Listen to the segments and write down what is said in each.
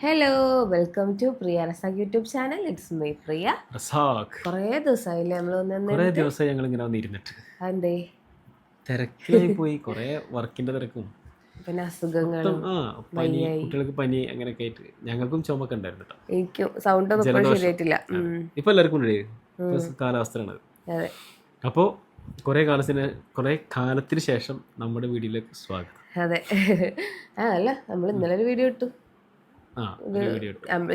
Hello welcome to Priya Razak YouTube channel it's my Priya Razak. കുറേ ദിവസമായില്ലേ നമ്മൾ ഒന്ന് കുറേ ദിവസമായി ഞങ്ങൾ ഇങ്ങനെ വന്നിരുന്നിട്ട്. അതെ തിരക്കിലായി പോയി. കുറേ വർക്കിന്റെ തിരക്കും. പിന്നെ അസുഖങ്ങളും പനി കുട്ടികൾക്ക് പനി അങ്ങനെയൊക്കെ ആയിട്ട് ഞങ്ങൾക്കും ചുമക്കെ ഉണ്ടായിരുന്നു കേട്ടോ. എനിക്കും സൗണ്ട് ഒന്നും ശരിയായിട്ടില്ല. ഇപ്പൊ എല്ലാവർക്കും ഉണ്ട്. കാലാവസ്ഥയാണ് അപ്പോൾ കുറേ കാലത്തിന് കുറേ കാലത്തിന് ശേഷം നമ്മുടെ വീഡിയോയിലേക്ക് സ്വാഗതം. അതെ. അല്ല നമ്മൾ ഇന്നലെ ഒരു വീഡിയോ ഇട്ടു ആ ഒരു വീഡിയോ ഇട്ടു അം-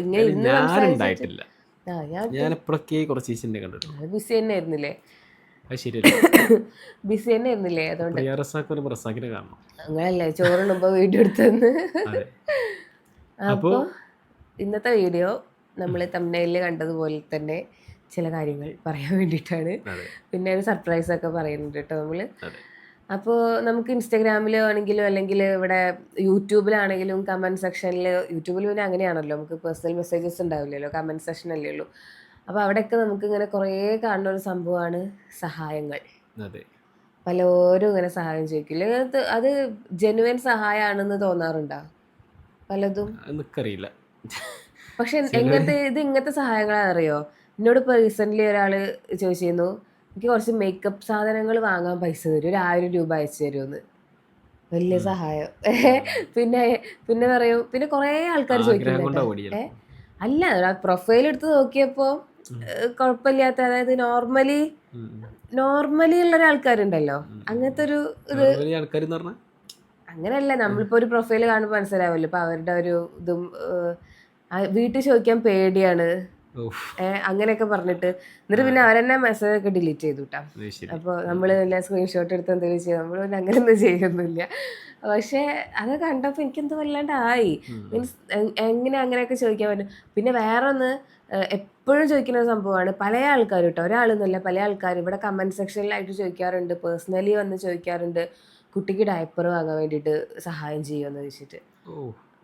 ഇങ്ങനെ ഞാൻ ഉണ്ടായിട്ടില്ല ആ ഞാൻ ഞാൻ എപ്പോഴൊക്കെ കുറച്ച് ഈസിന്റെ കണ്ടിട്ടു. ബിസി തന്നെ ആയിരുന്നില്ലേ അത് ശരിയല്ല. ബിസി തന്നെ ആയിരുന്നില്ലേ അതുകൊണ്ട് പ്രിയ റസാഖ് ഒരു റസാഖിനെ കാണണം അങ്ങനല്ലേ ചോറിനുമ്പോ വീഡിയോ എടുത്തെന്ന്. അതെ. അപ്പോൾ ഇന്നത്തെ വീഡിയോ നമ്മൾ തമിഴ്നയിൽ കണ്ടതുപോലെ തന്നെ ചില കാര്യങ്ങൾ പറയാൻ വേണ്ടിയിട്ടാണ്. അതെ. പിന്നെ ഒരു സർപ്രൈസ് ഒക്കെ പറയുന്നുണ്ട് കേട്ടോ നമ്മൾ. അതെ. അപ്പോൾ നമുക്ക് ഇൻസ്റ്റഗ്രാമിലോ ആണെങ്കിലും അല്ലെങ്കിൽ ഇവിടെ യൂട്യൂബിലാണെങ്കിലും കമന്റ് സെക്ഷനിൽ യൂട്യൂബിൽ പിന്നെ അങ്ങനെയാണല്ലോ നമുക്ക് പേഴ്സണൽ മെസ്സേജസ് ഉണ്ടാവില്ലല്ലോ കമന്റ് സെക്ഷൻ അല്ലേ ഉള്ളൂ. അപ്പോൾ അവിടെയൊക്കെ നമുക്ക് ഇങ്ങനെ കുറേ കാണുന്ന ഒരു സംഭവമാണ് സഹായങ്ങൾ. പലരും ഇങ്ങനെ സഹായം ചോദിക്കില്ല അത് അത് ജെനുവൻ സഹായമാണെന്ന് തോന്നാറുണ്ടോ? പലതും? എനിക്കറിയില്ല. പക്ഷെ എങ്ങനത്തെ ഇത് ഇങ്ങനത്തെ സഹായങ്ങളാണെന്നറിയോ എന്നോട് ഇപ്പോൾ റീസെന്റ്ലി ഒരാൾ ചോദിച്ചിരുന്നു എനിക്ക് കുറച്ച് മേക്കപ്പ് സാധനങ്ങൾ വാങ്ങാൻ പൈസ തരും. ഒരു ആയിരം രൂപ അയച്ചു തരുമെന്ന് വലിയ സഹായം. പിന്നെ പിന്നെ പറയും. പിന്നെ കുറേ ആൾക്കാർ ചോദിക്കുന്നുണ്ട് അല്ല പ്രൊഫൈൽ എടുത്ത് നോക്കിയപ്പോൾ കുഴപ്പമില്ലാത്ത അതായത് നോർമലി നോർമലി ഉള്ള ആൾക്കാരുണ്ടല്ലോ അങ്ങനത്തെ ഒരു ഇത് അങ്ങനെയല്ല നമ്മളിപ്പോ ഒരു പ്രൊഫൈൽ കാണുമ്പോൾ മനസ്സിലാവല്ലോ. ഇപ്പൊ അവരുടെ ഒരു ഇതും വീട്ടിൽ ചോദിക്കാൻ പേടിയാണ്. അങ്ങനെയൊക്കെ പറഞ്ഞിട്ട്. എന്നിട്ട് പിന്നെ അവരെന്നെ മെസ്സേജ് ഒക്കെ ഡിലീറ്റ് ചെയ്തു കേട്ടോ അപ്പോൾ നമ്മൾ എല്ലാം സ്ക്രീൻഷോട്ട് എടുത്ത് എന്തെങ്കിലും ചെയ്യും. നമ്മൾ പിന്നെ അങ്ങനെയൊന്നും ചെയ്യുന്നില്ല പക്ഷേ അത് കണ്ടപ്പോൾ എനിക്കെന്തോ വല്ലാണ്ടായി. മീൻസ് എങ്ങനെ അങ്ങനെയൊക്കെ ചോദിക്കാൻ പറ്റും. പിന്നെ വേറെ ഒന്ന് എപ്പോഴും ചോദിക്കുന്ന ഒരു സംഭവമാണ്. പല ആൾക്കാർ കേട്ടോ ഒരാളെന്നല്ല പല ആൾക്കാർ ഇവിടെ കമന്റ് സെക്ഷനിലായിട്ട് ചോദിക്കാറുണ്ട്. പേഴ്സണലി വന്ന് ചോദിക്കാറുണ്ട്. കുട്ടിക്ക് ഡയപ്പർ വാങ്ങാൻ വേണ്ടിയിട്ട് സഹായം ചെയ്യുമെന്ന് ചോദിച്ചിട്ട്.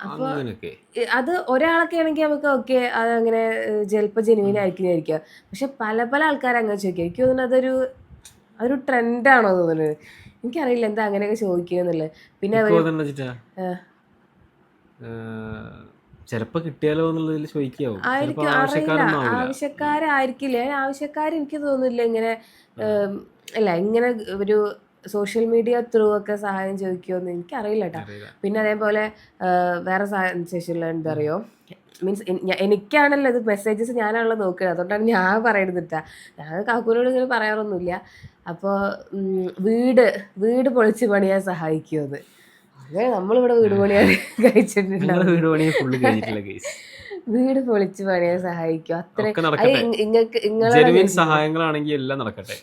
അങ്ങനെയൊക്കെ. അത് ഒരാളൊക്കെ ആണെങ്കിൽ നമുക്ക് ഓക്കെ അതങ്ങനെ അങ്ങനെ ചിലപ്പോൾ ജെനുവിൻ ആയിരിക്കുന്നതായിരിക്കാം പക്ഷെ പല പല ആൾക്കാർ അങ്ങനെ ചോദിക്കുക എനിക്ക് തോന്നുന്നു അതൊരു അതൊരു ട്രെൻഡാണോ തോന്നുന്നത് എനിക്കറിയില്ല എന്താ അങ്ങനെയൊക്കെ ചോദിക്കുന്നുള്ളത്. പിന്നെ അവർ വെച്ചിട്ടാ ചിലപ്പോ കിട്ടിയാലോ എന്നുള്ളതിൽ ചോദിക്കാവും. ആയിരിക്കും. അറിയില്ല. ആവശ്യക്കാരായിരിക്കില്ല. ആവശ്യക്കാർ എനിക്ക് തോന്നുന്നില്ല ഇങ്ങനെ ഏം, അല്ല ഇങ്ങനെ ഒരു സോഷ്യൽ മീഡിയ ത്രൂ ഒക്കെ സഹായം ചോദിക്കുമെന്ന് എനിക്കറിയില്ല കേട്ടോ. പിന്നെ അതേപോലെ വേറെ സഹായം എന്താ അറിയോ? മീൻസ് എനിക്കാണല്ലോ ഇത് മെസ്സേജസ് ഞാനാണല്ലോ നോക്കുന്നത് അതുകൊണ്ടാണ് ഞാൻ പറയുന്നത് ഞാൻ കാക്കൂനോട് ഇങ്ങനെ പറയാറൊന്നുമില്ല. അപ്പോൾ വീട് വീട് പൊളിച്ച് പണിയാൻ സഹായിക്കുമത് അങ്ങനെ നമ്മളിവിടെ വീട് പണിയാൻ കഴിച്ചിട്ടുണ്ടാവും. വീട് പൊളിച്ച് പണിയാൻ സഹായിക്കും. അത്ര നിങ്ങൾക്ക് നിങ്ങളെ സഹായങ്ങളാണെങ്കിൽ എല്ലാം നടക്കട്ടെ.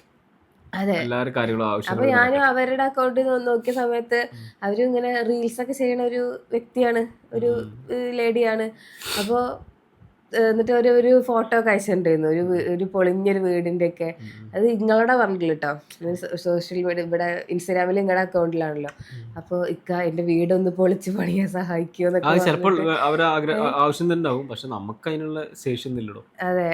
അപ്പൊ ഞാനും അവരുടെ അക്കൗണ്ടിൽ നോക്കിയ സമയത്ത് അവരും ഇങ്ങനെ റീൽസ് ഒക്കെ ചെയ്യണ ഒരു വ്യക്തിയാണ് ഒരു ലേഡിയാണ് അപ്പോൾ എന്നിട്ട് ഒരു ഒരു ഫോട്ടോ ഒക്കെ അയച്ചിട്ടുണ്ടായിരുന്നു. ഒരു ഒരു പൊളിഞ്ഞൊരു വീടിന്റെ ഒക്കെ അത് നിങ്ങളുടെ പറഞ്ഞില്ല കേട്ടോ സോഷ്യൽ മീഡിയ ഇവിടെ ഇൻസ്റ്റാഗ്രാമിൽ നിങ്ങളുടെ അക്കൗണ്ടിലാണല്ലോ അപ്പോൾ ഇക്ക എന്റെ വീടൊന്ന് പൊളിച്ച് പണിയാൻ സഹായിക്കുമോ ചിലപ്പോൾ ആവശ്യം തന്നെ ഉണ്ടാവും പക്ഷെ നമുക്ക് അതിനുള്ള ശേഷി അതെ.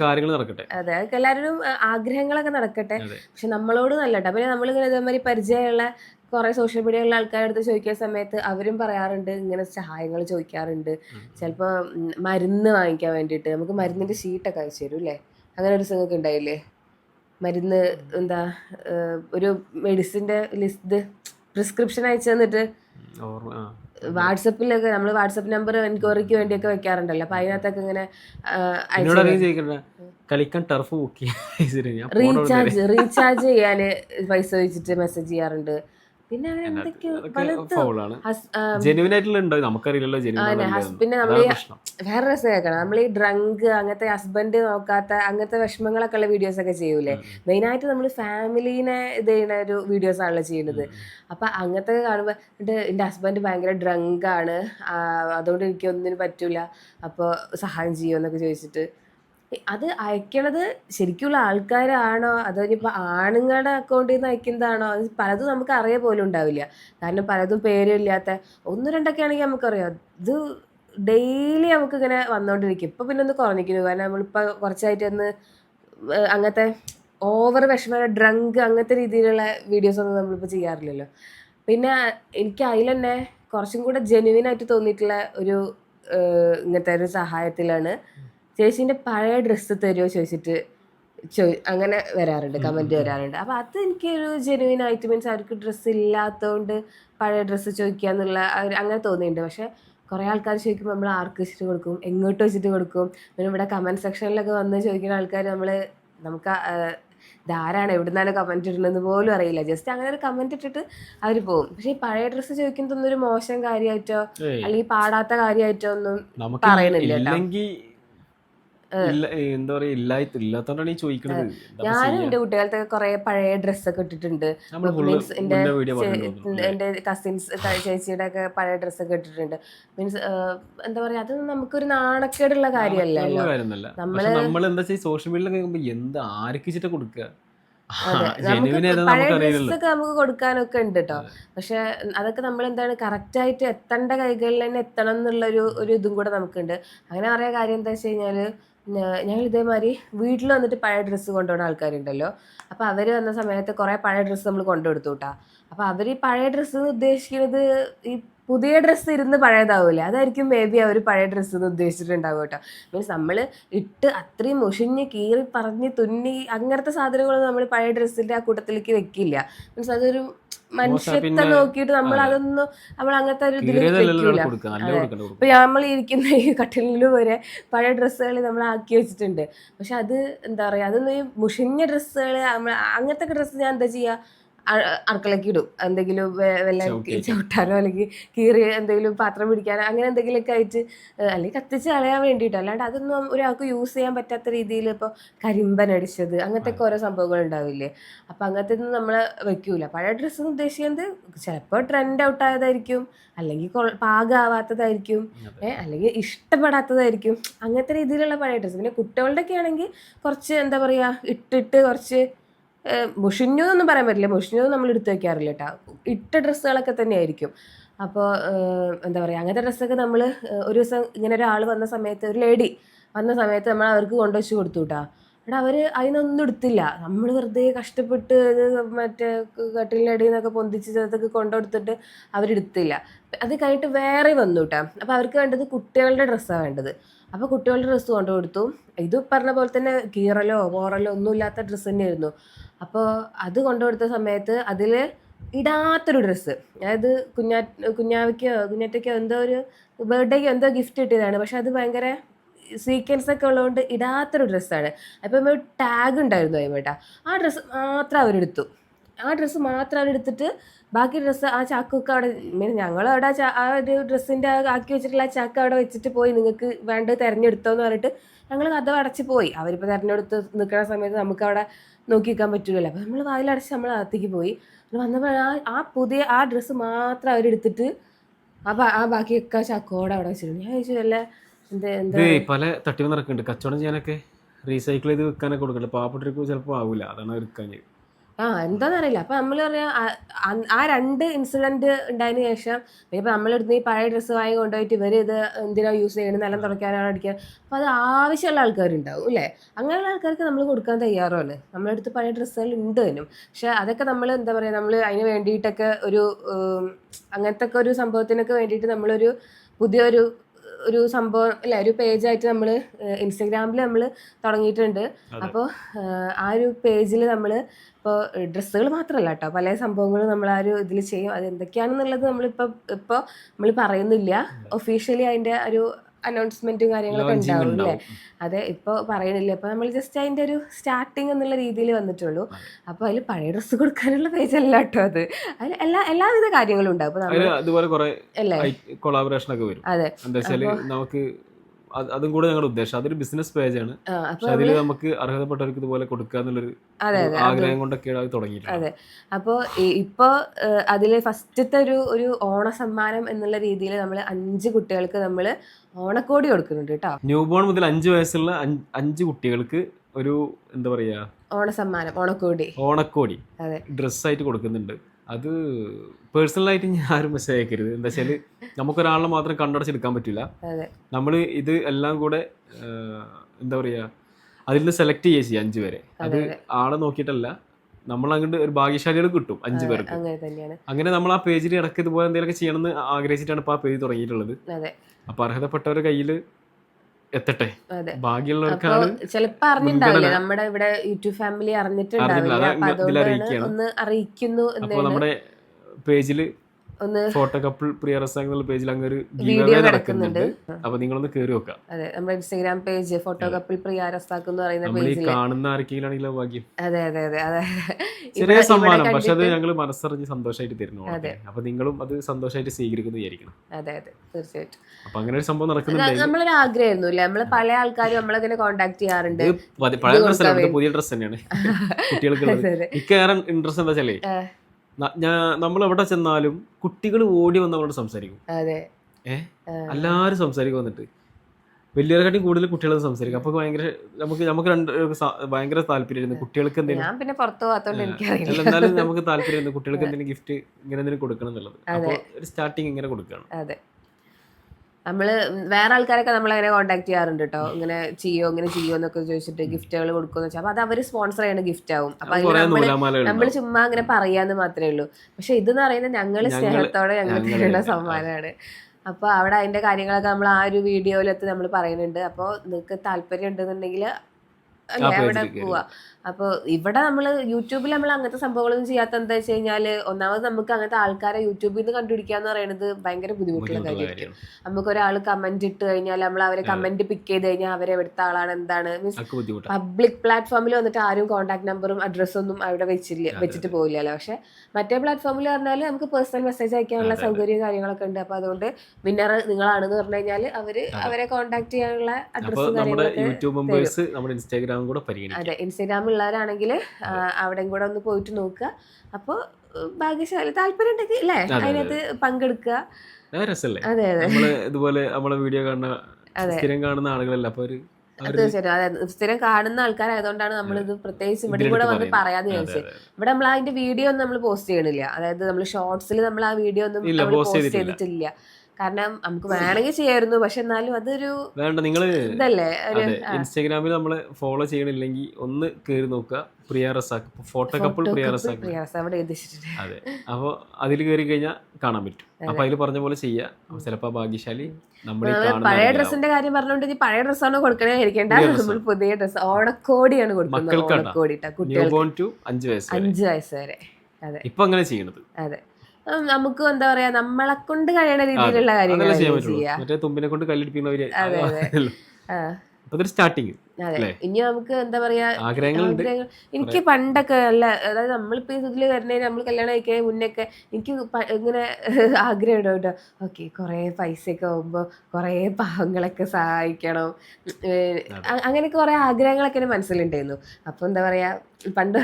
കാര്യങ്ങൾ നടക്കട്ടെ. അതെ. അതൊക്കെ എല്ലാവരും ആഗ്രഹങ്ങളൊക്കെ നടക്കട്ടെ. പക്ഷെ നമ്മളോട് നല്ല കേട്ടോ പിന്നെ നമ്മളിങ്ങനെ ഇതേമാതിരി പരിചയമുള്ള കുറെ സോഷ്യൽ മീഡിയകളിലെ ആൾക്കാരുടെ അടുത്ത് ചോദിക്കുന്ന സമയത്ത് അവരും പറയാറുണ്ട് ഇങ്ങനെ സഹായങ്ങൾ ചോദിക്കാറുണ്ട്. ചിലപ്പോൾ മരുന്ന് വാങ്ങിക്കാൻ വേണ്ടിയിട്ട്. നമുക്ക് മരുന്നിന്റെ ഷീട്ടൊക്കെ അയച്ചു തരും അല്ലേ? അങ്ങനെ ഒരു സംഘമൊക്കെ ഉണ്ടായില്ലേ? മരുന്ന് എന്താ ഒരു മെഡിസിന്റെ ലിസ്റ്റ് പ്രിസ്ക്രിപ്ഷൻ അയച്ചു തന്നിട്ട് വാട്സപ്പിലൊക്കെ നമ്മൾ വാട്സപ്പ് നമ്പർ എൻക്വയറിക്ക് വേണ്ടിയൊക്കെ വെക്കാറുണ്ടല്ലോ. അപ്പൊ അതിനകത്തൊക്കെ ഇങ്ങനെ കളിക്കാൻ ടർഫ് ബുക്ക് ചെയ്യാൻ റീചാർജ് റീചാർജ് ചെയ്യാന് പൈസ വെച്ചിട്ട് മെസ്സേജ് ചെയ്യാറുണ്ട്. പിന്നെ പിന്നെ നമ്മൾ വേറെ രസമാക്കണം നമ്മൾ ഈ ഡ്രങ്ക് അങ്ങനത്തെ ഹസ്ബൻഡ് നോക്കാത്ത അങ്ങനത്തെ വിഷമങ്ങളൊക്കെ ഉള്ള വീഡിയോസ് ഒക്കെ ചെയ്യൂലേ? മെയിനായിട്ട് നമ്മൾ ഫാമിലീനെ ഇത് ചെയ്യുന്ന ഒരു വീഡിയോസ് ആണല്ലോ ചെയ്യുന്നത്. അപ്പൊ അങ്ങനത്തെ കാണുമ്പോൾ എന്നിട്ട് എന്റെ ഹസ്ബൻഡ് ഭയങ്കര ഡ്രങ്ക് ആണ്. അതുകൊണ്ട് എനിക്ക് ഒന്നിനും പറ്റൂല. അപ്പോൾ സഹായം ചെയ്യുമെന്നൊക്കെ ചോദിച്ചിട്ട് അത് അയക്കണത് ശരിക്കുള്ള ആൾക്കാരാണോ? അതോ ഇനിയിപ്പോൾ ആണുങ്ങളുടെ അക്കൗണ്ടിൽ നിന്ന് അയക്കുന്നതാണോ? അത് പലതും നമുക്ക് അറിയ പോലും ഉണ്ടാവില്ല. കാരണം പലതും പേരില്ലാത്ത ഒന്ന് രണ്ടൊക്കെ ആണെങ്കിൽ നമുക്കറിയാം. ഇത് ഡെയിലി നമുക്ക് ഇങ്ങനെ വന്നുകൊണ്ടിരിക്കും ഇപ്പൊ പിന്നെ ഒന്ന് കുറഞ്ഞിരിക്കുന്നു. കാരണം നമ്മളിപ്പോ കുറച്ചായിട്ട് ഒന്ന് അങ്ങനത്തെ ഓവർ വിഷമ ഡ്രങ്ക് അങ്ങനത്തെ രീതിയിലുള്ള വീഡിയോസ് ഒന്നും നമ്മളിപ്പോൾ ചെയ്യാറില്ലല്ലോ. പിന്നെ എനിക്ക് അതിൽ തന്നെ കുറച്ചും കൂടെ ജെനുവിനായിട്ട് തോന്നിയിട്ടുള്ള ഒരു ഇങ്ങനത്തെ ഒരു സഹായത്തിലാണ് ചേച്ചീന്റെ പഴയ ഡ്രസ്സ് തരുമോ ചോദിച്ചിട്ട് ചോ അങ്ങനെ വരാറുണ്ട് കമന്റ് വരാറുണ്ട്. അപ്പോൾ അത് എനിക്കൊരു ജെനുവിൻ ആയിട്ട് മീൻസ് അവർക്ക് ഡ്രസ്സ് ഇല്ലാത്തതുകൊണ്ട് പഴയ ഡ്രസ്സ് ചോദിക്കുക എന്നുള്ള അങ്ങനെ തോന്നിയിട്ടുണ്ട്. പക്ഷേ കുറേ ആൾക്കാർ ചോദിക്കുമ്പോൾ നമ്മൾ ആർക്ക് വെച്ചിട്ട് കൊടുക്കും എങ്ങോട്ട് വെച്ചിട്ട് കൊടുക്കും? പിന്നെ ഇവിടെ കമന്റ് സെക്ഷനിലൊക്കെ വന്ന് ചോദിക്കുന്ന ആൾക്കാർ നമ്മൾ നമുക്ക് ധാരാണ് എവിടെ എവിടുന്നാണ് കമന്റ് ഇടണമെന്ന് പോലും അറിയില്ല. ജസ്റ്റ് അങ്ങനെ ഒരു കമന്റ് ഇട്ടിട്ട് അവർ പോകും. പക്ഷേ ഈ പഴയ ഡ്രസ്സ് ചോദിക്കുന്നതൊന്നും ഒരു മോശം കാര്യമായിട്ടോ അല്ലെങ്കിൽ പാടാത്ത കാര്യമായിട്ടോ ഒന്നും പറയണില്ല കേട്ടോ. ഇല്ലെങ്കിൽ ഇല്ല ഏ, എന്താ പറയാ ഇല്ലാത്തോണ്ടാണ് ഈ ചോദിക്കുന്നത് ഞാനും എന്റെ കുട്ടികളത്തെ കുറെ പഴയ ഡ്രസ്സൊക്കെ ഇട്ടിട്ടുണ്ട്. മീൻസ് എന്റെ എന്റെ കസിൻസ് ചേച്ചിയുടെ ഒക്കെ പഴയ ഡ്രസ്സൊക്കെ ഇട്ടിട്ടുണ്ട്. മീൻസ് എന്താ പറയാ അത് നമുക്കൊരു നാണക്കേടുള്ള കാര്യമല്ല നമ്മൾ സോഷ്യൽ കേൾക്കുമ്പോ എന്ത് ആർക്കിച്ചിട്ട് കൊടുക്കുക പഴയ ഡ്രസ്സൊക്കെ നമുക്ക് കൊടുക്കാനൊക്കെ ഉണ്ട് കേട്ടോ പക്ഷെ അതൊക്കെ നമ്മൾ എന്താണ് കറക്റ്റ് ആയിട്ട് എത്തേണ്ട കൈകളിൽ തന്നെ എത്തണം എന്നുള്ള ഒരു ഒരു ഇതും കൂടെ നമുക്കുണ്ട്. അങ്ങനെ പറയാ കാര്യം എന്താ വെച്ച് കഴിഞ്ഞാൽ ഞങ്ങൾ ഇതേമാതിരി വീട്ടിൽ വന്നിട്ട് പഴയ ഡ്രസ്സ് കൊണ്ടുപോകുന്ന ആൾക്കാരുണ്ടല്ലോ. അപ്പോൾ അവർ വന്ന സമയത്ത് കുറേ പഴയ ഡ്രസ്സ് നമ്മൾ കൊണ്ടുകൊടുത്തു കേട്ടാ അപ്പോൾ അവർ ഈ പഴയ ഡ്രസ്സ് ഉദ്ദേശിക്കുന്നത് ഈ പുതിയ ഡ്രസ്സ് ഇരുന്ന് പഴയതാവില്ല അതായിരിക്കും മേ ബി അവർ പഴയ ഡ്രസ്സ് എന്ന് ഉദ്ദേശിച്ചിട്ടുണ്ടാവും കേട്ടോ മീൻസ് നമ്മൾ ഇട്ട് അത്രയും മുഷിഞ്ഞ് കീറി പറഞ്ഞ് തുന്നി അങ്ങനത്തെ സാധനങ്ങളൊന്നും നമ്മൾ പഴയ ഡ്രസ്സിന്റെ ആ കൂട്ടത്തിലേക്ക് വെക്കില്ല. മീൻസ് അതൊരു മനുഷ്യത്വം പിന്നെ- നോക്കിയിട്ട് നമ്മൾ അതൊന്നും നമ്മൾ അങ്ങനത്തെ ഒരു ഇതിൽ ഇപ്പൊ നമ്മൾ ഇരിക്കുന്ന ഈ കട്ടിലിൽ വരെ പഴയ ഡ്രസ്സുകൾ നമ്മൾ ആക്കി വെച്ചിട്ടുണ്ട്. പക്ഷെ അത് എന്താ പറയാ അതൊന്നും ഈ മുഷിഞ്ഞ ഡ്രസ്സുകൾ അങ്ങനത്തെ ഡ്രസ്സ് ഞാൻ എന്താ ചെയ്യാ? അടുക്കളയ്ക്ക് ഇടും. എന്തെങ്കിലും വെള്ളം വല്ല. ചവിട്ടാനോ അല്ലെങ്കിൽ കീറി എന്തെങ്കിലും പാത്രം പിടിക്കാനോ അങ്ങനെ എന്തെങ്കിലുമൊക്കെ ആയിട്ട് അല്ലെങ്കിൽ കത്തിച്ച് കളയാൻ വേണ്ടിയിട്ട് അല്ലാണ്ട് അതൊന്നും ഒരാൾക്ക് യൂസ് ചെയ്യാൻ പറ്റാത്ത രീതിയിൽ ഇപ്പോൾ കരിമ്പൻ അടിച്ചത് അങ്ങനത്തെ ഒക്കെ ഓരോ സംഭവങ്ങൾ ഉണ്ടാവില്ലേ? അപ്പം അങ്ങനത്തെ ഒന്നും നമ്മൾ വെക്കൂല. പഴയ ഡ്രസ്സ് എന്ന് ഉദ്ദേശിക്കുന്നത് ചിലപ്പോൾ ട്രെൻഡ് ഔട്ട് ആയതായിരിക്കും. അല്ലെങ്കിൽ പാകമാവാത്തതായിരിക്കും ഏഹ് അല്ലെങ്കിൽ ഇഷ്ടപ്പെടാത്തതായിരിക്കും. അങ്ങനത്തെ രീതിയിലുള്ള പഴയ ഡ്രസ്സ്. പിന്നെ കുട്ടികളുടെ ഒക്കെ ആണെങ്കിൽ കുറച്ച് എന്താ പറയുക ഇട്ടിട്ട് കുറച്ച് മുഷിഞ്ഞു എന്നൊന്നും പറയാൻ പറ്റില്ല. മുഷിഞ്ഞൊന്നും നമ്മൾ എടുത്തു വെക്കാറില്ല കേട്ടോ. ഇട്ട ഡ്രസ്സുകളൊക്കെ തന്നെയായിരിക്കും. അപ്പോൾ എന്താ പറയുക അങ്ങനത്തെ ഡ്രസ്സൊക്കെ നമ്മൾ ഒരു ദിവസം ഇങ്ങനെ ഒരാൾ വന്ന സമയത്ത് ഒരു ലേഡി വന്ന സമയത്ത് നമ്മൾ അവർക്ക് കൊണ്ടുവച്ച് കൊടുത്തു കേട്ടോ. എടാ അവർ അതിനൊന്നും എടുത്തില്ല. നമ്മൾ വെറുതെ കഷ്ടപ്പെട്ട് ഇത് മറ്റേ കട്ടിലിന്റെ അടിയിൽ നിന്നൊക്കെ പൊന്തിച്ച് ചേർത്തൊക്കെ കൊണ്ടുകൊടുത്തിട്ട് അവരെടുത്തില്ല അത് കഴിഞ്ഞിട്ട് വേറെ വന്നു കേട്ടോ. അപ്പോൾ അവർക്ക് വേണ്ടത് കുട്ടികളുടെ ഡ്രസ്സാണ് വേണ്ടത്. അപ്പോൾ കുട്ടികളുടെ ഡ്രസ്സ് കൊണ്ടു കൊടുത്തു. ഇത് പറഞ്ഞ പോലെ തന്നെ കീറലോ പോറലോ ഒന്നുമില്ലാത്ത ഡ്രസ്സ് തന്നെയായിരുന്നു. അപ്പോൾ അത് കൊണ്ടുകൊടുത്ത സമയത്ത് അതിൽ ഇടാത്തൊരു ഡ്രസ്സ്. അതായത് കുഞ്ഞാ കുഞ്ഞാവയ്ക്കോ കുഞ്ഞാറ്റയ്ക്കോ എന്തോ ഒരു ബർത്ത്ഡേക്കോ എന്തോ ഗിഫ്റ്റ് കിട്ടിയതാണ്. പക്ഷെ അത് ഭയങ്കര സീക്വൻസ് ഒക്കെ ഉള്ളതുകൊണ്ട് ഇടാത്തൊരു ഡ്രസ്സാണ്. അപ്പം ഒരു ടാഗ് ഉണ്ടായിരുന്നു അതിമേട്ടാ ആ ഡ്രസ്സ് മാത്രം അവരെടുത്തു ആ ഡ്രസ്സ് മാത്രം അവരെടുത്തിട്ട് ബാക്കി ഡ്രസ്സ് ആ ചാക്കൊക്കെ അവിടെ ഞങ്ങൾ അവിടെ ആ ഒരു ഡ്രസ്സിന്റെ ആക്കി വെച്ചിട്ടുള്ള ആ ചാക്ക് അവിടെ വെച്ചിട്ട് പോയി നിങ്ങൾക്ക് വേണ്ടത് തിരഞ്ഞെടുത്തോ എന്ന് പറഞ്ഞിട്ട് ഞങ്ങൾ കഥ അടച്ച് പോയി. അവരിപ്പോൾ തിരഞ്ഞെടുത്ത് നിൽക്കുന്ന സമയത്ത് നമുക്ക് അവിടെ നോക്കി നിൽക്കാൻ പറ്റില്ലല്ലോ അപ്പോൾ നമ്മൾ വാതിലടച്ച് നമ്മൾ അകത്തേക്ക് പോയി. വന്നപ്പോൾ ആ ആ പുതിയ ആ ഡ്രസ്സ് മാത്രം അവരെടുത്തിട്ട് ആ ആ ബാക്കിയൊക്കെ ചക്കോടെ അവിടെ വെച്ചിരുന്നു. ഞാൻ ചോദിച്ചു വല്ല എന്താ എന്താ പല തട്ടിവ് നടക്കുന്നുണ്ട്. കച്ചവടം ചെയ്യാനൊക്കെ റീസൈക്കിൾ ചെയ്ത് വെക്കാനൊക്കെ കൊടുക്കുന്നുണ്ട്. പാവപ്പെട്ടവർക്ക് ചിലപ്പോൾ ആവില്ല അതാണ് എടുക്കാൻ ആ എന്താണെന്നറിയില്ല അപ്പം നമ്മൾ പറയാം ആ രണ്ട് ഇൻസിഡന്റ് ഉണ്ടായതിനു ശേഷം ഇപ്പം നമ്മളെടുത്ത് ഈ പഴയ ഡ്രസ്സ് വാങ്ങി കൊണ്ടുപോയിട്ട് ഇവർ ഇത് എന്തിനാ യൂസ് ചെയ്യണം നിലം തുടയ്ക്കാനാണ് അടിക്കാൻ അപ്പോൾ അത് ആവശ്യമുള്ള ആൾക്കാരുണ്ടാവും അല്ലേ അങ്ങനെയുള്ള ആൾക്കാർക്ക് നമ്മൾ കൊടുക്കാൻ തയ്യാറാണ് നമ്മളെടുത്ത് പഴയ ഡ്രസ്സുകൾ ഉണ്ട് തരും പക്ഷെ അതൊക്കെ നമ്മൾ എന്താ പറയുക നമ്മൾ അതിന് വേണ്ടിയിട്ടൊക്കെ ഒരു അങ്ങനത്തെ ഒക്കെ ഒരു സംഭവത്തിനൊക്കെ വേണ്ടിയിട്ട് നമ്മളൊരു പുതിയൊരു ഒരു സംഭവം അല്ല ഒരു പേജായിട്ട് നമ്മൾ ഇൻസ്റ്റഗ്രാമിൽ നമ്മൾ തുടങ്ങിയിട്ടുണ്ട്. അപ്പോൾ ആ ഒരു പേജിൽ നമ്മൾ ഇപ്പോൾ ഡ്രസ്സുകൾ മാത്രമല്ല കേട്ടോ പല സംഭവങ്ങളും നമ്മൾ ആ ഒരു ഇതിൽ ചെയ്യും. അത് എന്തൊക്കെയാണെന്നുള്ളത് നമ്മളിപ്പോൾ ഇപ്പോൾ നമ്മൾ പറയുന്നില്ല ഒഫീഷ്യലി അതിന്റെ ഒരു അനൗൺസ്മെന്റും കാര്യങ്ങളൊക്കെ ഉണ്ടാവും അല്ലേ? അതെ ഇപ്പോൾ പറയണില്ല അപ്പോൾ നമ്മൾ ജസ്റ്റ് അതിന്റെ ഒരു സ്റ്റാർട്ടിങ് എന്നുള്ള രീതിയിൽ വന്നിട്ടുള്ളൂ. അപ്പൊ അപ്പോൾ അതിൽ പഴയ ഡ്രസ്സ് കൊടുക്കാനുള്ള പേജ് അല്ല കേട്ടോ അത്. അതിൽ എല്ലാ എല്ലാവിധ കാര്യങ്ങളും ഉണ്ടാവും. അതുപോലെ കൊളാബറേഷൻ ഒക്കെ വരും. അതെ. നമുക്ക് അത് കൂടെ ഞങ്ങളുടെ ഉദ്ദേശം. അതൊരു ബിസിനസ് പേജ് ആണ്. പക്ഷെ അതിൽ നമുക്ക് അർഹതപ്പെട്ടവർക്ക് ഇതുപോലെ കൊടുക്കുക എന്നുള്ളൊരു ആഗ്രഹം കൊണ്ടൊക്കെയാണ് അത് തുടങ്ങിയിട്ടുള്ളത്. അതെ. അപ്പോൾ ഇപ്പോൾ അതിൽ ഫസ്റ്റത്തെ ഒരു ഒരു ഓണ സമ്മാനം എന്നുള്ള രീതിയിൽ നമ്മൾ അഞ്ച് കുട്ടികൾക്ക് നമ്മൾ ഓണക്കോടി കൊടുക്കുന്നുണ്ട് കേട്ടോ. ന്യൂ ബോൺ മുതൽ അഞ്ച് വയസ്സുള്ള അഞ്ച് കുട്ടികൾക്ക് ഒരു എന്താ പറയാ? ഓണസമ്മാനം ഓണക്കോടി. ഓണക്കോടി. അതെ. ഡ്രസ്സായിട്ട് കൊടുക്കുന്നുണ്ട്. അത് പേഴ്സണലായിട്ട് ഞാൻ ആരും മെസ്സേജ് അയക്കരുത് എന്താ വെച്ചാൽ നമുക്കൊരാളെ മാത്രം കണ്ടടച്ചെടുക്കാൻ പറ്റില്ല നമ്മൾ ഇത് എല്ലാം കൂടെ എന്താ പറയുക അതിൽ നിന്ന് സെലക്ട് ചെയ്യുക ചെയ്യുക അഞ്ച് പേരെ. അത് ആളെ നോക്കിയിട്ടല്ല നമ്മൾ അങ്ങോട്ട് ഒരു ഭാഗ്യശാലികൾ കിട്ടും അഞ്ചു പേർക്ക്. അങ്ങനെ നമ്മൾ ആ പേജിൽ ഇടയ്ക്ക് ഇതുപോലെ എന്തെങ്കിലുമൊക്കെ ചെയ്യണമെന്ന് ആഗ്രഹിച്ചിട്ടാണ് ഇപ്പോൾ ആ പേജ് തുടങ്ങിയിട്ടുള്ളത്. അപ്പൊ അർഹതപ്പെട്ടവരുടെ കയ്യിൽ എത്തട്ടെ? ഭാഗ്യമുള്ളവർക്കാണ് ചിലപ്പോ അറിഞ്ഞിട്ടുണ്ടാവില്ല നമ്മുടെ ഇവിടെ യൂട്യൂബ് ഫാമിലി അറിഞ്ഞിട്ടുണ്ടാവില്ല. ഒന്ന് അറിയിക്കുന്നു നമ്മുടെ പേജിൽ ഒന്ന് ഫോട്ടോ കപ്പിൾ പ്രിയ എന്നുള്ള പേജിൽ അങ്ങ് ഒരു വീഡിയോ നടക്കുന്നുണ്ട്. അപ്പൊ നിങ്ങളൊന്ന് കയറി നോക്കാം അതെ നമ്മുടെ Instagram page photo couple Priya Razak എന്ന് പറയുന്ന പേജിൽ കാണുന്ന ആർക്കെങ്കിലും ഭാഗ്യം. അതെ അതെ അതെ അതെ. ചെറിയ സമ്മാനം പക്ഷെ അത് ഞങ്ങൾ മനസ്സറിഞ്ഞ് സന്തോഷമായിട്ട് തരുന്നു അതെ. അപ്പൊ നിങ്ങളും അത് സന്തോഷമായിട്ട് സ്വീകരിക്കുന്നു വിചാരിക്കണം. അതെ അതെ തീർച്ചയായിട്ടും. അപ്പൊ അങ്ങനെ ഒരു സംഭവം നടക്കുന്നുണ്ട്. നമ്മളൊരു ആഗ്രഹമായിരുന്നു അല്ലേ? നമ്മൾ പല ആൾക്കാരും നമ്മളിങ്ങനെ കോണ്ടാക്ട് ചെയ്യാറുണ്ട്. പഴയ ഡ്രസ്സല്ല പുതിയ ഡ്രസ് തന്നെയാണ് കുട്ടികൾക്ക് അതെ. ഇൻട്രസ്റ്റ് എന്താ വെച്ചാലേ. ഞാൻ നമ്മൾ എവിടെ ചെന്നാലും കുട്ടികൾ ഓടി വന്ന് നമ്മളോട് സംസാരിക്കും. അതെ. എല്ലാവരും സംസാരിക്കും വന്നിട്ട്. വലിയവരെക്കാട്ടി കൂടുതൽ കുട്ടികളത് സംസാരിക്കും. അപ്പൊ ഭയങ്കര നമുക്ക് നമുക്ക് രണ്ട് ഭയങ്കര താല്പര്യമായിരുന്നു. കുട്ടികൾക്ക് എന്തെങ്കിലും പിന്നെ പുറത്തു പോകാത്തോണ്ട് എനിക്കറിയില്ല. എന്നാലും നമുക്ക് താല്പര്യമായിരുന്നു. കുട്ടികൾക്ക് എന്തെങ്കിലും ഗിഫ്റ്റ് ഇങ്ങനെ എന്തെങ്കിലും കൊടുക്കണം എന്നുള്ളത്. അപ്പൊ ഒരു സ്റ്റാർട്ടിങ് ഇങ്ങനെ കൊടുക്കണം. അതെ. നമ്മൾ വേറെ ആൾക്കാരൊക്കെ നമ്മളങ്ങനെ കോൺടാക്ട് ചെയ്യാറുണ്ട് കേട്ടോ ഇങ്ങനെ ചെയ്യോ ഇങ്ങനെ ചെയ്യോ എന്നൊക്കെ ചോദിച്ചിട്ട് ഗിഫ്റ്റുകൾ കൊടുക്കുമെന്ന് വെച്ചാൽ അപ്പൊ അത് അവർ സ്പോൺസർ ചെയ്യുന്ന ഗിഫ്റ്റ് ആവും. അപ്പൊ നമ്മൾ ചുമ്മാ അങ്ങനെ പറയാന്ന് മാത്രമേ ഉള്ളൂ. പക്ഷെ ഇതെന്ന് പറയുന്നത് ഞങ്ങൾ സ്നേഹത്തോടെ ഞങ്ങൾ തരുന്ന സമ്മാനമാണ്. അപ്പൊ അവിടെ അതിന്റെ കാര്യങ്ങളൊക്കെ നമ്മൾ ആ ഒരു വീഡിയോയിലെത്തി നമ്മൾ പറയുന്നുണ്ട്. അപ്പോൾ നിങ്ങൾക്ക് താല്പര്യം ഉണ്ടെന്നുണ്ടെങ്കിൽ അവിടെ പോവാ. അപ്പോൾ ഇവിടെ നമ്മൾ യൂട്യൂബിൽ നമ്മൾ അങ്ങനത്തെ സംഭവങ്ങളൊന്നും ചെയ്യാത്ത എന്താ വെച്ച് കഴിഞ്ഞാൽ ഒന്നാമത് നമുക്ക് അങ്ങനത്തെ ആൾക്കാരെ യൂട്യൂബിൽ നിന്ന് കണ്ടുപിടിക്കുക എന്ന് പറയുന്നത് ഭയങ്കര ബുദ്ധിമുട്ടുള്ള കാര്യമായിരിക്കും നമുക്ക് ഒരാൾ കമന്റ് ഇട്ട് കഴിഞ്ഞാൽ നമ്മൾ അവരെ കമന്റ് പിക്ക് ചെയ്ത് കഴിഞ്ഞാൽ അവരെ എടുത്ത ആളാണ് എന്താണ്? മീൻസ് പബ്ലിക് പ്ലാറ്റ്ഫോമിൽ വന്നിട്ട് ആരും കോൺടാക്ട് നമ്പറും അഡ്രസ്സൊന്നും അവിടെ വെച്ചില്ല വെച്ചിട്ട് പോയില്ലല്ലോ പക്ഷെ മറ്റേ പ്ലാറ്റ്ഫോമിൽ പറഞ്ഞാൽ നമുക്ക് പേഴ്സണൽ മെസ്സേജ് അയക്കാനുള്ള. സൗകര്യം കാര്യങ്ങളൊക്കെ ഉണ്ട്. അപ്പൊ അതുകൊണ്ട് വിന്നർ നിങ്ങളാണെന്ന് പറഞ്ഞു കഴിഞ്ഞാൽ അവർ അവരെ കോൺടാക്ട് ചെയ്യാനുള്ള അഡ്രസ്സും കാര്യങ്ങളൊക്കെ അതെ ഇൻസ്റ്റാഗ്രാം ഉള്ളവരാണെങ്കിൽ അവിടെയും കൂടെ ഒന്ന് പോയിട്ട് നോക്കുക. അപ്പോൾ ഭാഗ്യശാലി താല്പര്യം ഉണ്ടെങ്കിൽ അല്ലേ? അതെ, അതെ. അതിനകത്ത് പങ്കെടുക്കുക. അത് അതെ ഇതുപോലെ നമ്മളെ വീഡിയോ കാണുന്ന. സ്ഥിരം കാണുന്ന ആളുകളല്ല? അപ്പൊ ഒരു തീർച്ചയായിട്ടും. അതെ സ്ഥിരം കാണുന്ന ആൾക്കാരായതുകൊണ്ടാണ് നമ്മളിത് പ്രത്യേകിച്ച് ഇവിടെ കൂടെ വന്ന്. പറയാന്ന് വിചാരിച്ചത്. അതെ. ഇവിടെ നമ്മൾ അതിന്റെ വീഡിയോ ഒന്നും നമ്മൾ പോസ്റ്റ് ചെയ്യണില്ല. അതായത് നമ്മൾ ഷോർട്സിൽ നമ്മൾ ആ വീഡിയോ ഒന്നും പോസ്റ്റ് ചെയ്തിട്ടില്ല. കാരണം നമുക്ക് വേണമെങ്കിൽ ചെയ്യായിരുന്നു പക്ഷെ എന്നാലും അതൊരു വേണ്ട നിങ്ങൾ ഇതല്ലേ? ഇൻസ്റ്റാഗ്രാമിൽ നമ്മൾ ഫോളോ ചെയ്യണില്ലെങ്കിൽ ഒന്ന് കയറി നോക്കുക പ്രിയ റസാക്ക്. ഫോട്ടോ കപ്പിൾ പ്രിയ എഴുതിച്ചിട്ടുണ്ട് അതെ അപ്പോൾ അതിൽ കയറി കഴിഞ്ഞാൽ കാണാൻ പറ്റും. അപ്പൊ അതിൽ പറഞ്ഞ പോലെ ചെയ്യാം. അപ്പൊ ചിലപ്പോ ഭാഗ്യശാലി പഴയ. ഡ്രസ്സിന്റെ കാര്യം പറഞ്ഞുകൊണ്ട് പഴയ ഡ്രസ്സാണ് കൊടുക്കണേ ഇരിക്കേണ്ട നമ്മൾ പുതിയ ഡ്രസ്സ് ഓണക്കോടിയാണ് കൊടുക്കുന്നത്. ഓണക്കോടി അഞ്ച് വയസ്സ് വരെ. അഞ്ച് വയസ്സ് വരെ അതെ. ഇപ്പൊ അങ്ങനെ ചെയ്യണത്. അതെ. നമുക്ക് എന്താ പറയാ നമ്മളെ കൊണ്ട് കഴിയണ രീതിയിലുള്ള കാര്യങ്ങൾ മറ്റേ തുമ്പിനെ കൊണ്ട് കല്ലെടുപ്പിക്കുന്നവര് സ്റ്റാർട്ടിങ് അതെ? ഇനി നമുക്ക് എന്താ പറയാ ആഗ്രഹങ്ങളുണ്ട്. എനിക്ക് പണ്ടൊക്കെ അല്ല അതായത് നമ്മളിപ്പോ ഇതിൽ വരുന്നതിന് നമ്മൾ കല്യാണം കഴിക്കാൻ മുന്നൊക്കെ എനിക്ക് ഇങ്ങനെ ആഗ്രഹം ഉണ്ടോ കേട്ടോ ഓക്കെ കുറേ പൈസയൊക്കെ ആവുമ്പോ കുറേ പാവങ്ങളൊക്കെ സഹായിക്കണം. അങ്ങനെ കുറേ ആഗ്രഹങ്ങളൊക്കെ എന്റെ മനസ്സിലുണ്ടായിരുന്നു. അപ്പൊ എന്താ പറയാ പണ്ട്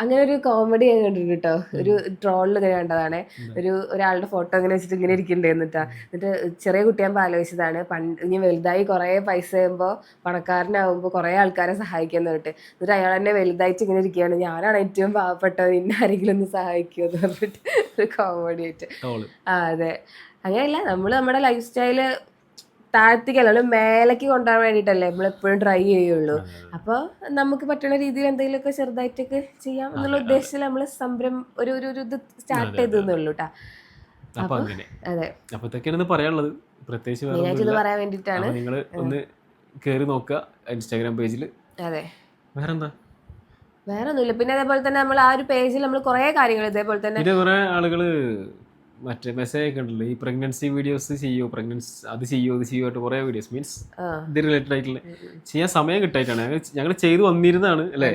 അങ്ങനെ ഒരു കോമഡി ഞാൻ കണ്ടിട്ടുണ്ട് കേട്ടോ ഒരു ട്രോളിൽ ഇങ്ങനെ കണ്ടതാണ്. ഒരു ഒരാളുടെ ഫോട്ടോ ഇങ്ങനെ വെച്ചിട്ട് ഇങ്ങനെ ഇരിക്കണ്ടായിരുന്നു കേട്ടോ എന്നിട്ട് ചെറിയ കുട്ടിയാകുമ്പോൾ ആലോചിച്ചതാണ് പണ്ട് ഇനി വലുതായി കുറേ പൈസ ആകുമ്പോൾ പണക്കാരനാകുമ്പോൾ കുറേ ആൾക്കാരെ സഹായിക്കാന്ന് പറഞ്ഞിട്ട്. എന്നിട്ട് അയാൾ തന്നെ വലുതായിട്ട് ഇങ്ങനെ ഇരിക്കുകയാണ്. ഞാനാണ് ഏറ്റവും പാവപ്പെട്ടത് നിന്നെ ആരെങ്കിലും ഒന്ന് സഹായിക്കുമെന്ന് പറഞ്ഞിട്ട് ഒരു കോമഡി ആയിട്ട്. ആ അതെ. അങ്ങനെയല്ല നമ്മൾ നമ്മുടെ ലൈഫ് സ്റ്റൈൽ താഴ്ത്തിക്കല്ല മേലേക്ക് കൊണ്ടുപോകാൻ വേണ്ടിട്ടല്ലേ നമ്മൾ എപ്പോഴും ട്രൈ ചെയ്യുള്ളൂ. അപ്പോൾ നമുക്ക് പറ്റുന്ന രീതിയിൽ എന്തെങ്കിലുമൊക്കെ ചെറുതായിട്ടൊക്കെ ചെയ്യാം എന്നുള്ള ഉദ്ദേശത്തിൽ നമ്മൾ സംരംഭം ഒരു ഒരു ഇത് സ്റ്റാർട്ട് ചെയ്തെന്നുള്ളൂ കേട്ടോ അപ്പൊ അങ്ങനെ. അതെ. അപ്പൊ ഇതൊക്കെയാണ് പറയാനുള്ളത്. പ്രത്യേകിച്ച് പറയാൻ വേണ്ടിയിട്ടാണ്. നിങ്ങൾ ഒന്ന് കേറി നോക്കുക ഇൻസ്റ്റാഗ്രാം പേജിൽ അതെ. വേറെന്താ? വേറെ ഒന്നുമില്ല പിന്നെ അതേപോലെ തന്നെ നമ്മൾ ആ ഒരു പേജിൽ നമ്മൾ കുറേ കാര്യങ്ങൾ ഇതേപോലെ തന്നെ കുറെ ആളുകൾ മറ്റേ മെസ്സേജ് ഒക്കെ ഉണ്ടല്ലോ ഈ പ്രഗ്നൻസി വീഡിയോസ് ചെയ്യോ പ്രഗ്നൻസി അത് ചെയ്യോ ഇത് ചെയ്യോ ആയിട്ട് കുറെ വീഡിയോസ് മീൻസ് ഇത് റിലേറ്റഡ് ആയിട്ടുള്ള ചെയ്യാൻ സമയം കിട്ടായിട്ടാണ്. ഞങ്ങൾ ചെയ്തു വന്നിരുന്നതാണ് അല്ലേ?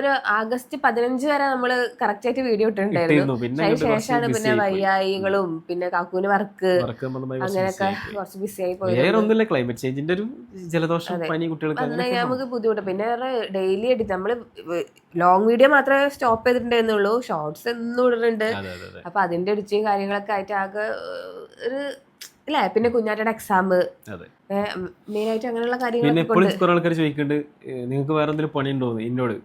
ഒരു ആഗസ്റ്റ് പതിനഞ്ച് വരെ നമ്മൾ കറക്റ്റ് ആയിട്ട് വീഡിയോ ഇട്ടിട്ടുണ്ടായിരുന്നു. പിന്നെ ശേഷമാണ് പിന്നെ വയ്യായികളും പിന്നെ കാക്കൂന് വർക്ക് അങ്ങനെയൊക്കെ കുറച്ച് ബിസി ആയി പോയി. വേറെ ഒന്നുമില്ല ക്ലൈമറ്റ് ചേഞ്ചിന്റെ ഒരു ജലദോഷം പനി കുട്ടികൾക്ക് നമുക്ക് ബുദ്ധിമുട്ട്. പിന്നെ ഡെയിലി എഡിറ്റ് നമ്മൾ ലോങ് വീഡിയോ മാത്രമേ സ്റ്റോപ്പ് ചെയ്തിട്ടുണ്ടായിരുന്നുള്ളൂ. ഷോർട്സ് എന്നും ഇടുന്നുണ്ട്. അതെ അതെ അതെ. അപ്പൊ അതിന്റെ എഡിറ്റിങ് കാര്യങ്ങളൊക്കെ ആയിട്ട് ആകെ ഒരു അല്ലേ പിന്നെ കുഞ്ഞാറ്റയുടെ എക്സാം മെയിൻ ആയിട്ട് അങ്ങനെയുള്ള കാര്യങ്ങൾ എപ്പോഴും കുറെ ആൾക്കാർ ചോദിക്കുന്നുണ്ട് നിങ്ങൾക്ക് വേറെ എന്തെങ്കിലും പണി ഉണ്ടോ എന്നോട്.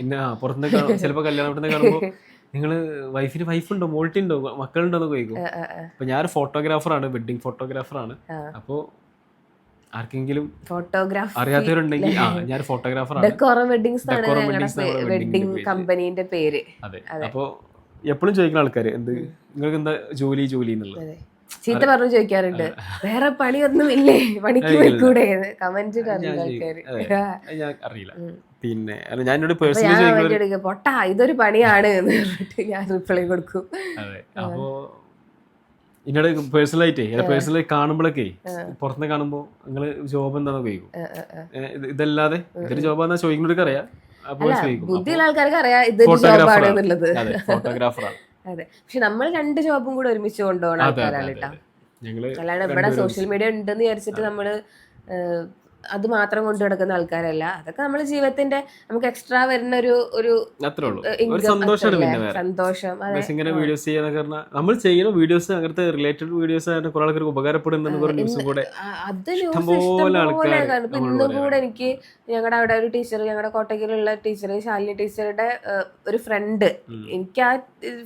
പിന്നെ പുറത്തുനിന്ന് ചിലപ്പോൾ കല്യാണം വീട്ടിൽ കാണുമ്പോൾ നിങ്ങൾ വൈഫിന് വൈഫുണ്ടോ മോൾട്ടി ഉണ്ടോ? മക്കളുണ്ടോ എന്ന് ചോദിക്കും. അപ്പൊ ഞാനൊരു ഫോട്ടോഗ്രാഫറാണ് വെഡിങ് ഫോട്ടോഗ്രാഫറാണ്. അപ്പോൾ ആർക്കെങ്കിലും ഫോട്ടോഗ്രാഫി അറിയാത്തവരുണ്ടെങ്കിൽ ഞാൻ ഫോട്ടോഗ്രാഫറാണ് വെഡിങ് കമ്പനീന്റെ പേര്. അതെ. അപ്പോ എപ്പോഴും ചോദിക്കുന്ന ആൾക്കാർ എന്ത്? നിങ്ങൾക്ക് എന്താ ജോലി ജോലി എന്നുള്ളത്? ചീത്ത പറഞ്ഞു ചോദിക്കാറുണ്ട്. വേറെ പണിയൊന്നും ഇല്ലേ? പണിക്ക്. പോയിക്കൂടെ? കമന്റ് ഞാൻ അറിയില്ല. പിന്നെ അല്ല ഞാൻ എന്നോട് പേഴ്സണലി പൊട്ടാ ഇതൊരു പണിയാണ് എന്ന് പറഞ്ഞിട്ട് ഞാൻ റിപ്ലൈ കൊടുക്കും. അതെ. അപ്പോ എന്നോട് പേഴ്സണലായിട്ടേ പേഴ്സണലായി കാണുമ്പോഴൊക്കെ പുറത്തുനിന്ന് കാണുമ്പോ നിങ്ങൾ ജോബ് എന്താണോ ചോദിക്കും. ഇതല്ലാതെ ഇതൊരു ജോബാന്നാ ചോദിക്കുന്നവർക്ക് അറിയാം ബുദ്ധിയുള്ള ആൾക്കാർക്ക് അറിയാം ഇതൊരു Photographer ജോബാണ് ആണ്. എന്നുള്ളത്. അതെ പക്ഷെ നമ്മൾ രണ്ട് ജോബും കൂടെ ഒരുമിച്ച് കൊണ്ടുപോകണം ആൾക്കാരാണ് കേട്ടോ. ഞങ്ങൾ അല്ലാണ്ട് ഇവിടെ സോഷ്യൽ മീഡിയ ഉണ്ടെന്ന് വിചാരിച്ചിട്ട് നമ്മൾ അത് മാത്രം കൊണ്ടു നടക്കുന്ന ആൾക്കാരല്ല. അതൊക്കെ നമ്മുടെ ജീവിതത്തിന്റെ നമുക്ക് എക്സ്ട്രാ വരുന്ന ഒരു ഒരു സന്തോഷം. വീഡിയോസ് ചെയ്യാന്നൊക്കെ പറഞ്ഞാൽ നമ്മൾ ചെയ്യുന്ന വീഡിയോസ് അങ്ങനത്തെ റിലേറ്റഡ് വീഡിയോസ് ആയിട്ട് കുറെ ആൾക്കാർക്ക് ഉപകാരപ്പെടുന്ന കൂടെ അത് നമ്മളോട് കൂടെ എനിക്ക് ഞങ്ങളുടെ അവിടെ ഒരു ടീച്ചർ ഞങ്ങളുടെ കോട്ടയ്ക്കിലുള്ള ടീച്ചർ ശാലിനി ടീച്ചറുടെ ഒരു ഫ്രണ്ട് എനിക്ക് ആ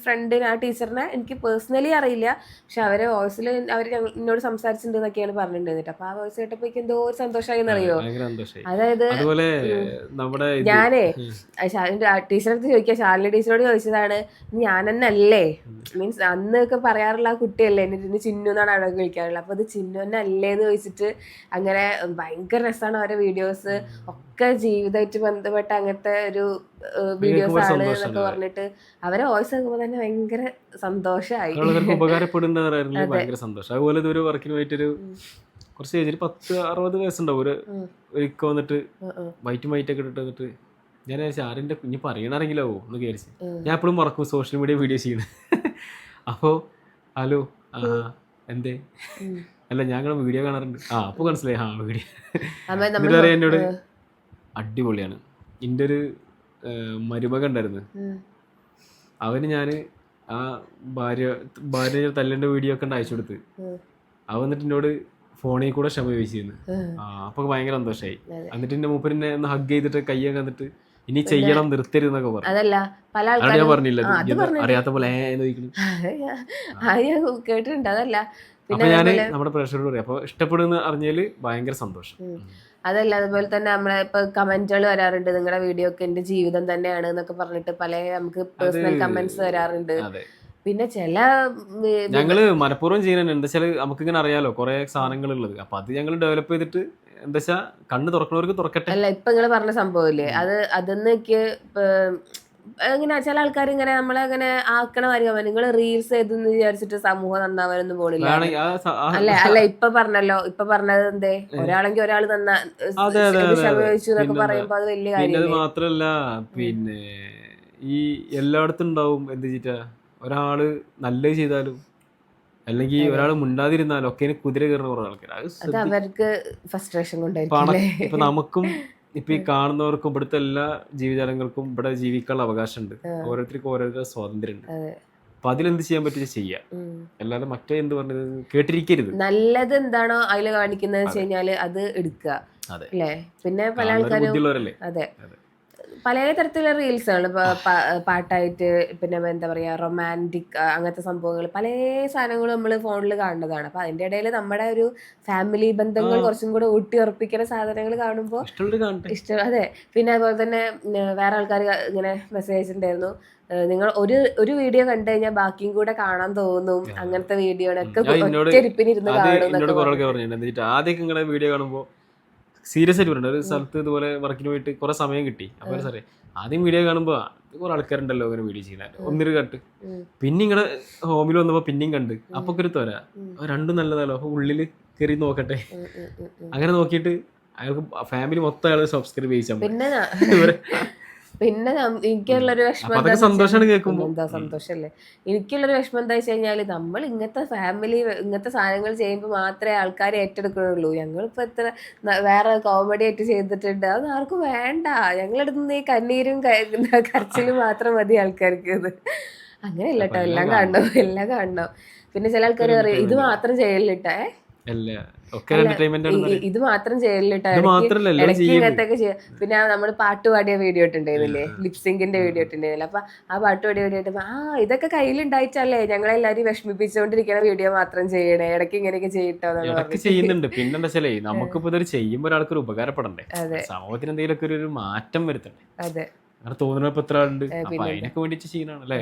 ഫ്രണ്ടിന് ആ ടീച്ചറിനെ എനിക്ക് പേഴ്സണലി അറിയില്ല. പക്ഷെ അവരെ വോയിസിൽ അവർ എന്നോട് സംസാരിച്ചിട്ടുണ്ടെന്നൊക്കെയാണ് പറഞ്ഞിട്ടുണ്ടായിരുന്നിട്ട് അപ്പൊ ആ വോയിസ് കേട്ടപ്പോ എനിക്ക് എന്തോ ഒരു സന്തോഷമായി സന്തോഷമായി അതായത് ഞാനേ ടീച്ചറടുത്ത് ചോദിക്കാം ചോദിക്കുക ശാലിനി ടീച്ചറോട് ചോദിച്ചതാണ് ഞാൻ തന്നെ അല്ലേ മീൻസ് അന്നൊക്കെ പറയാറുള്ള ആ കുട്ടിയല്ലേ എന്നെ ചിന്നു എന്നാണ് അവിടെ വിളിക്കാറുള്ളത്. അപ്പൊ അത് ചിന്നു തന്നെ അല്ലേ എന്ന് ചോദിച്ചിട്ട് അങ്ങനെ ഭയങ്കര രസമാണ് അവരെ വീഡിയോസ്. ഒക്കെ ജീവിതമായിട്ട് ബന്ധപ്പെട്ട അങ്ങനത്തെ ഒരു വീഡിയോസ് ആണ് എന്നൊക്കെ പറഞ്ഞിട്ട് അവരെ വോയിസ് കേൾക്കുമ്പോൾ തന്നെ ഭയങ്കര സന്തോഷമായി ഉപകാരപ്പെടുന്ന അതുപോലെ ഇതൊരു വർക്കിന് പോയിട്ടൊരു കുറച്ച് ഏജ് പത്ത് അറുപത് വയസ്സുണ്ടാവും. ഒരു ഒരിക്ക വന്നിട്ട് വൈറ്റും വൈറ്റ് ഒക്കെ ഇട്ടിട്ട് വന്നിട്ട് ഞാൻ വിചാരിച്ചു ആരെന്റെ കുഞ്ഞ് പറയണറിയില്ലാവോ എന്ന് വിചാരിച്ചു. ഞാൻ എപ്പോഴും മറക്കും സോഷ്യൽ മീഡിയ വീഡിയോ ചെയ്യുന്നത് അപ്പോൾ ഹലോ ആ എന്തേ? അല്ല ഞങ്ങൾ വീഡിയോ കാണാറുണ്ട്. ആ അപ്പോൾ മനസ്സിലായി. ആ വീഡിയോ എന്നിട്ട് പറയാം എന്നോട് അടിപൊളിയാണ്. എന്റെ ഒരു മരുമക ഉണ്ടായിരുന്നു. അവന് ഞാൻ ആ ഭാര്യ ഭാര്യ തല്ലിന്റെ വീഡിയോ ഒക്കെ ഉണ്ട് അയച്ചു കൊടുത്ത്. അവന്നിട്ട് അവൻ എന്നോട് ഫോണിൽ കൂടെ ക്ഷമ ചോദിച്ചിരുന്നു അപ്പൊ ഭയങ്കര സന്തോഷമായി എന്നിട്ട് എന്റെ മൂപ്പരിനെ ഒന്ന് ഹഗ് ചെയ്തിട്ട് കയ്യൊക്കെ എന്നിട്ട് ഇനി ചെയ്യണം നിർത്തരുതെന്നൊക്കെ പറഞ്ഞു. അതല്ല പല ആൾക്കാരും പറഞ്ഞില്ല? അറിയാത്ത പോലെ കേട്ടിട്ടുണ്ട് അതല്ല. അപ്പൊ പിന്നെ ഞാൻ നമ്മുടെ പ്രേക്ഷകരോട് പറയാം. അപ്പൊ ഇഷ്ടപ്പെടുന്ന അറിഞ്ഞാൽ ഭയങ്കര സന്തോഷം. അതല്ല അതുപോലെ തന്നെ നമ്മളെ ഇപ്പൊ കമന്റുകൾ വരാറുണ്ട്. നിങ്ങളുടെ വീഡിയോ ഒക്കെ എന്റെ ജീവിതം തന്നെയാണ് എന്നൊക്കെ പറഞ്ഞിട്ട് പല നമുക്ക് പേഴ്സണൽ കമന്റ്സ് വരാറുണ്ട്. പിന്നെ ചില ഞങ്ങൾ മനഃപൂർവം ചെയ്യുന്നുണ്ട്. എന്താ വെച്ചാൽ നമുക്കിങ്ങനെ അറിയാലോ കുറെ സാധനങ്ങൾ ഉള്ളത് അപ്പൊ അത് ഞങ്ങൾ ഡെവലപ്പ് ചെയ്തിട്ട് എന്താ വെച്ചാ കണ്ണ് തുറക്കുന്നവർക്ക് തുറക്കട്ടെ. അല്ല ഇപ്പൊ നിങ്ങൾ പറഞ്ഞ സംഭവമില്ലേ? അത് അതെന്ന് ഇങ്ങനെ ചില ആൾക്കാർ ഇങ്ങനെ നമ്മളെ അങ്ങനെ ആക്കണ മാതിരി നിങ്ങൾ റീൽസ് ചെയ്തെന്ന് വിചാരിച്ചിട്ട് സമൂഹം നന്നാവാനൊന്നും പോണില്ല. അല്ല? അല്ല ഇപ്പൊ പറഞ്ഞല്ലോ ഇപ്പൊ പറഞ്ഞത് എന്തേ? ഒരാളെങ്കിൽ ഒരാൾ നന്നാ എന്നൊക്കെ പറയുമ്പോ അത് വലിയ കാര്യം മാത്രല്ല പിന്നെ ഈ എല്ലായിടത്തും ഉണ്ടാവും എന്ത് വെച്ചിട്ടാ ഒരാൾ നല്ലത് ചെയ്താലും അല്ലെങ്കിൽ ഒരാൾ മുണ്ടാതിരുന്നാലും ഒക്കെ കുതിര കയറുന്ന കുറെ ആൾക്കാർ അവർക്ക് ഫ്രസ്ട്രേഷൻ കൊണ്ടായിരിക്കും ഇപ്പൊ നമുക്കും ഇപ്പൊ ഈ കാണുന്നവർക്കും ഇവിടുത്തെ എല്ലാ ജീവജാലങ്ങൾക്കും ഇവിടെ ജീവിക്കാനുള്ള അവകാശമുണ്ട്. ഓരോരുത്തർക്കും ഓരോരുത്തരുടെ സ്വാതന്ത്ര്യം ഉണ്ട് അതെ. അപ്പൊ അതിലെന്ത് ചെയ്യാൻ പറ്റിയ ചെയ്യാം. അല്ലാതെ മറ്റേ എന്ത് പറഞ്ഞത് കേട്ടിരിക്കരുത്. നല്ലത് എന്താണോ അതിൽ കാണിക്കുന്നത് വെച്ച് കഴിഞ്ഞാൽ അത് എടുക്കുക. അതെ. അല്ലേ? പിന്നെ പല ആൾക്കാരും അതെ. പല തരത്തിലുള്ള റീൽസുകൾ പാട്ടായിട്ട് പിന്നെ എന്താ പറയാ റൊമാന്റിക് അങ്ങനത്തെ സംഭവങ്ങൾ പല സാധനങ്ങളും നമ്മൾ ഫോണിൽ കാണുന്നതാണ്. അപ്പൊ അതിന്റെ ഇടയിൽ നമ്മുടെ ഒരു ഫാമിലി ബന്ധങ്ങൾ കുറച്ചും കൂടെ ഊട്ടി ഉറപ്പിക്കുന്ന സാധനങ്ങൾ കാണുമ്പോൾ ഇഷ്ടം അതെ. പിന്നെ അതുപോലെ തന്നെ വേറെ ആൾക്കാർ ഇങ്ങനെ മെസ്സേജ് അയച്ചിട്ടുണ്ടായിരുന്നു. നിങ്ങൾ ഒരു ഒരു വീഡിയോ കണ്ടു കഴിഞ്ഞാൽ ബാക്കിയും കൂടെ കാണാൻ തോന്നും. അങ്ങനത്തെ വീഡിയോടൊക്കെ ഒറ്റരിപ്പിനിരുന്ന് അത് കാണും നിങ്ങളുടെ വീഡിയോ കാണുമ്പോൾ സീരിയസ് ആയിട്ട് പറഞ്ഞിട്ടുണ്ട് ഒരു സ്ഥലത്ത് ഇതുപോലെ വർക്കിന് പോയിട്ട് കുറെ സമയം കിട്ടി. അപ്പോൾ സാറേ ആദ്യം വീഡിയോ കാണുമ്പോൾ കുറെ ആൾക്കാരുണ്ടല്ലോ അങ്ങനെ വീഡിയോ ചെയ്യുന്നത് ഒന്നിരു കട്ട് പിന്നെ ഇങ്ങനെ ഹോമിൽ വന്നപ്പോൾ പിന്നെയും കണ്ട്. അപ്പൊ ഒരു തോര. രണ്ടും നല്ലതല്ലോ അപ്പൊ ഉള്ളിൽ കയറി നോക്കട്ടെ. അങ്ങനെ നോക്കിയിട്ട് അയാൾക്ക് ഫാമിലി മൊത്തം അയാൾ സബ്സ്ക്രൈബ് ചെയ്യിച്ചാൽ. പിന്നെ എനിക്കുള്ളൊരു വിഷമം സന്തോഷമാണ് എന്താ സന്തോഷല്ലേ? എനിക്കുള്ളൊരു വിഷമം എന്താ വെച്ച് കഴിഞ്ഞാൽ നമ്മൾ ഇങ്ങനത്തെ ഫാമിലി ഇങ്ങനത്തെ സാധനങ്ങൾ ചെയ്യുമ്പോൾ മാത്രമേ ആൾക്കാർ ഞങ്ങൾ ഞങ്ങളിപ്പോ എത്ര വേറെ കോമഡി ആയിട്ട് ചെയ്തിട്ടുണ്ട്. അത് ആർക്കും വേണ്ട. ഞങ്ങളെടുത്ത് ഈ കണ്ണീരും കരച്ചിലും മാത്രം മതി ആൾക്കാർക്ക്. അങ്ങനെ അങ്ങനെയല്ല കേട്ടോ എല്ലാം കാണണം. എല്ലാം കാണണം. പിന്നെ ചില ആൾക്കാർ പറയും ഇത്. മാത്രം ചെയ്യലിട്ടേ. ഇത് മാത്രം ചെയ്യലിട്ടോ ഇത് മാത്രല്ല എല്ലാം ഇടയ്ക്ക് ചെയ്യുന്നത് ഇങ്ങനത്തെയൊക്കെ ചെയ്യാം. പിന്നെ നമ്മൾ പാട്ട് പാടിയ വീഡിയോ ഇട്ടുണ്ടായിരുന്നില്ലേ? ലിപ്സിങ്കിന്റെ വീഡിയോ ഇട്ടുണ്ടായിരുന്നില്ല? അപ്പൊ ആ പാട്ട് പാടിയ വീഡിയോ ഇട്ടപ്പോ ആ ഇതൊക്കെ കയ്യിലുണ്ടായിട്ടല്ലേ? ഞങ്ങളെല്ലാരും വിഷമിപ്പിച്ചുകൊണ്ടിരിക്കുന്ന വീഡിയോ മാത്രം ചെയ്യണേ. ഇടയ്ക്ക് ഇങ്ങനെയൊക്കെ ചെയ്യട്ടോ. ചെയ്യുന്നുണ്ട്. പിന്നെന്താ വെച്ചാലേ നമുക്കിപ്പോ ഇതൊരു ചെയ്യുമ്പോ ഒരാൾക്ക് ഒരു ഉപകാരപ്പെടണ്ടേ സമൂഹത്തിന് എന്തെങ്കിലുമൊക്കെ ഒരു- ഒരു മാറ്റം വരുത്തണ്ടേ? അതെ. അങ്ങനെ തോന്നുന്നപ്പോ എത്ര ആളുണ്ട്. അതിനൊക്കെ വേണ്ടിട്ട് ചെയ്യണാണ് അല്ലേ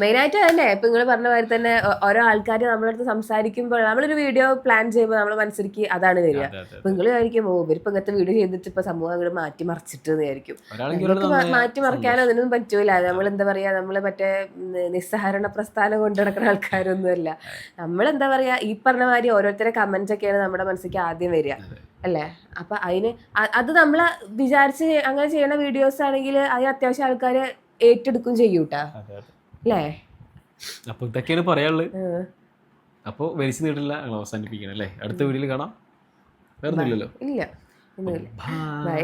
മെയിനായിട്ട് തന്നെ ഇപ്പൊ നിങ്ങൾ പറഞ്ഞ മാതിരി തന്നെ ഓരോ ആൾക്കാർ നമ്മളെ അടുത്ത് സംസാരിക്കുമ്പോൾ നമ്മളൊരു വീഡിയോ പ്ലാൻ ചെയ്യുമ്പോൾ നമ്മൾ മനസ്സിലേക്ക് അതാണ് വരിക. അപ്പം നിങ്ങൾ വിചാരിക്കും ഓ ഇവരിപ്പം ഇങ്ങനത്തെ വീഡിയോ ചെയ്തിട്ട് ഇപ്പൊ സമൂഹം അങ്ങോട്ട് മാറ്റി മറിച്ചിട്ട് വിചാരിക്കും. മാറ്റി മറിക്കാനോ അതിനൊന്നും പറ്റൂല. നമ്മൾ എന്താ പറയാ നമ്മൾ മറ്റേ നിസ്സഹരണ പ്രസ്ഥാനം കൊണ്ടു നടക്കുന്ന ആൾക്കാരൊന്നുമല്ല നമ്മൾ എന്താ പറയാ ഈ പറഞ്ഞ മാതിരി ഓരോരുത്തരെ കമന്റ്സ് ഒക്കെയാണ് നമ്മുടെ മനസ്സിലേക്ക് ആദ്യം വരിക. അല്ലേ? അപ്പൊ അതിന് അത് നമ്മൾ വിചാരിച്ച് അങ്ങനെ ചെയ്യുന്ന വീഡിയോസ് ആണെങ്കിൽ അതിന് അത്യാവശ്യം ആൾക്കാര് ഏറ്റെടുക്കും ചെയ്യൂട്ടാ. അല്ലേ അപ്പൊ ഇതൊക്കെയാണ് പറയാനുള്ളത് അപ്പൊ അപ്പോൾ വലിച്ചു നീട്ടില്ല ഞങ്ങൾ അവസാനിപ്പിക്കണം അല്ലേ അടുത്ത വീഡിയോയിൽ കാണാം. വേറെ ഇല്ലല്ലോ ഇല്ല ബൈ.